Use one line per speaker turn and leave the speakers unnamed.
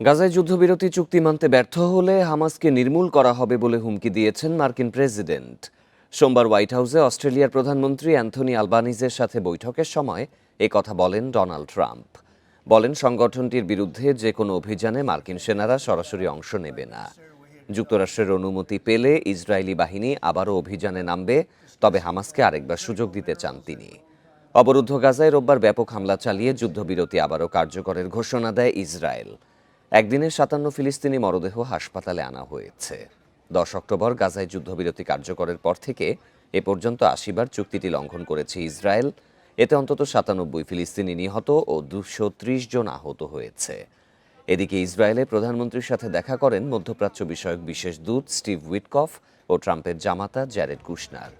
গাজায় যুদ্ধবিরতি চুক্তি মানতে ব্যর্থ হলে হামাসকে নির্মূল করা হবে বলে হুমকি দিয়েছেন মার্কিন প্রেসিডেন্ট। সোমবার হোয়াইট হাউসে অস্ট্রেলিয়ার প্রধানমন্ত্রী অ্যান্থনি আলবানিজের সাথে বৈঠকের সময় এ কথা বলেন ডোনাল্ড ট্রাম্প। বলেন, সংগঠনটির বিরুদ্ধে যে কোনো অভিযানে মার্কিন সেনারা সরাসরি অংশ নেবে না। যুক্তরাষ্ট্রের অনুমতি পেলে ইসরায়েলি বাহিনী আবারও অভিযানে নামবে, তবে হামাসকে আরেকবার সুযোগ দিতে চান তিনি। অবরুদ্ধ গাজায় রোববার ব্যাপক হামলা চালিয়ে যুদ্ধবিরতি আবারও কার্যকরের ঘোষণা দেয় ইসরায়েল। একদিনে সাতান্ন ফিলিস্তিনি মরদেহ হাসপাতালে আনা হয়েছে। দশ অক্টোবর গাজায় যুদ্ধবিরতি কার্যকরের পর থেকে এ পর্যন্ত আশিবার চুক্তিটি লঙ্ঘন করেছে ইসরায়েল। এতে অন্তত সাতানব্বই ফিলিস্তিনি নিহত ও দুশো ত্রিশ জন আহত হয়েছে। এদিকে ইসরায়েলে প্রধানমন্ত্রীর সাথে দেখা করেন মধ্যপ্রাচ্য বিষয়ক বিশেষ দূত স্টিভ উইটকফ ও ট্রাম্পের জামাতা জ্যারেড কুশনার।